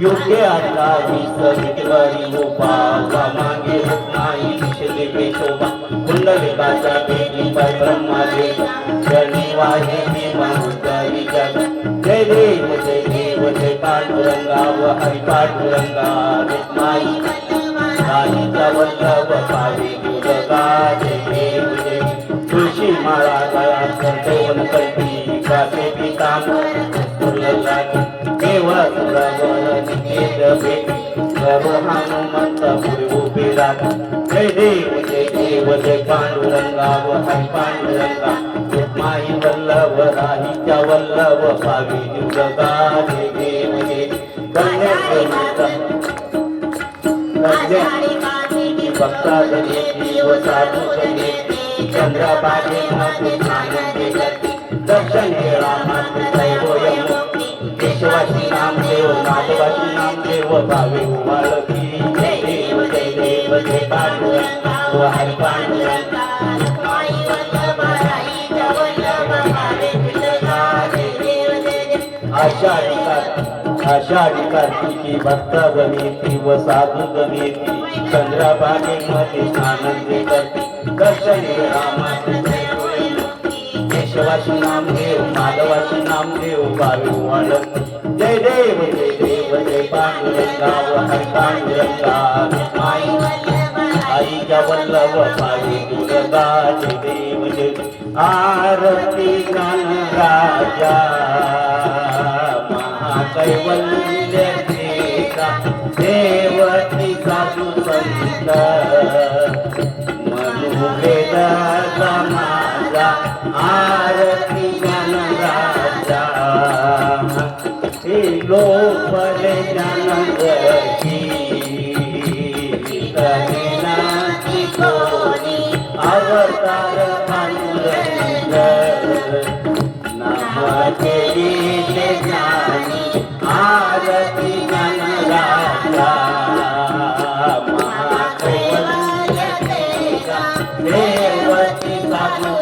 योग्य आता विसवितवारी उपावा मागे नाही दिशले पेशोबा. कुंडलिकाचा देवी पर ब्रह्मादे शनिवारी भीमानुसारी जग. जय देव जय देव जय पांडुरंगा व हरि पांडुरंगा. माई. राणीचा वल्लभ पावे गुरगा जय देव जय तुळशी माळा गळा संतवन कल्पी. निकेत भेटी सर्व हनुमंत पुरी उभे राहत जय देव जय देव जय पांडुरंगा व हरी पांडुरंगा माई वल्लभ राहीच्या वल्लभ पावी दुर्गा जय देव जय कन्या भक्ता गणेशी व साधू गणेशी चंद्रबागे मध्ये आनंदे दर्शन घेळा मात्र दैवयम केशवाची नाम देव माधवाची नामदेव भावे उमाळती जय देव जय देव जय पांडुरंगा व पांडुरंगा आषाढी कार्तिकी आषाढी कार्तिकी भक्त गणेती व साधू गणेती चंद्राबाने मध्ये आनंद करते. दर्शन रामाचे केशवाचं केशवाची नामदेव माधवाची नामदेव भावे वाढत जय देव जय देव जय पांडुरंगा व हरी पांडुरंगा. आई आईच्या वल्लभ पावी दुर्गा जय देव जय आरती गान राजा. महाकैवल्य देता देवती साधू संत. मनुवेद समा आरती ज्ञान राजा. हे लोपले ज्ञान अवतार पांडुरंग नमते ते ज्ञानी आरती ज्ञान राजा. महाकैवल्य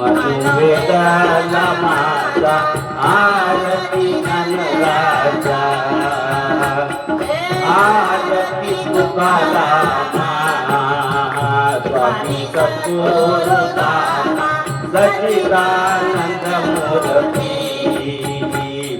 मधुवेदाला माझा आरती ज्ञान राजा आरती तुकारामा. स्वामी सद्गुरुदामा सचिदानंद मूर्ती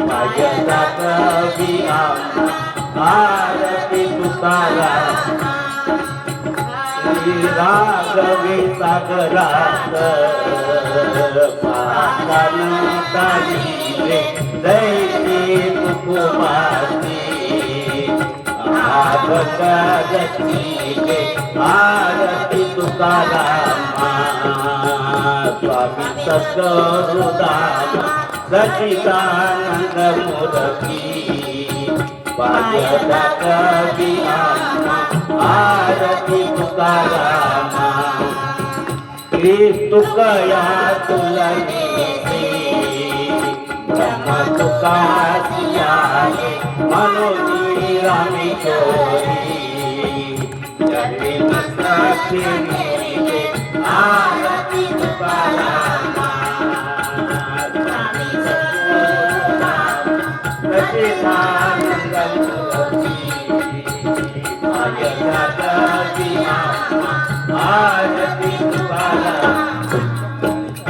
भजता कवी आरती तुकारामा. श्री सागरात. आरती तुकारामा. स्वामी सद्गुरुदामा सचिदानंद मूर्ती पाजता कवी आरती तुकारामा तुकया तुला ब्रह्म तुकासियाये मनोनी रामेश्वरी जगली आरती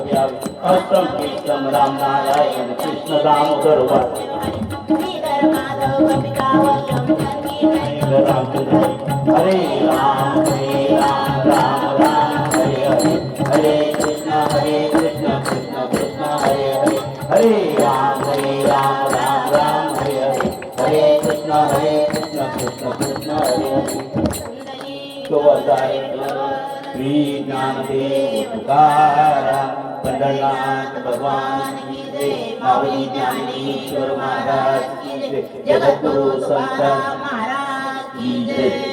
अष्टम कृष्णम राम नारायण कृष्ण दामोदर हरे राम हरे राम राम राम हरे हरे। हरे कृष्ण हरे कृष्ण कृष्ण कृष्ण हरे हरे। हरे राम हरे राम राम राम हरे हरे। हरे कृष्ण हरे कृष्ण कृष्ण कृष्ण हरे हरे। तो श्री ज्ञानदेव तुकाराम पंढरनाथ भगवान की जय माऊली ज्ञानेश्वर महाराज की जय जगद्गुरु संत महाराज की जय।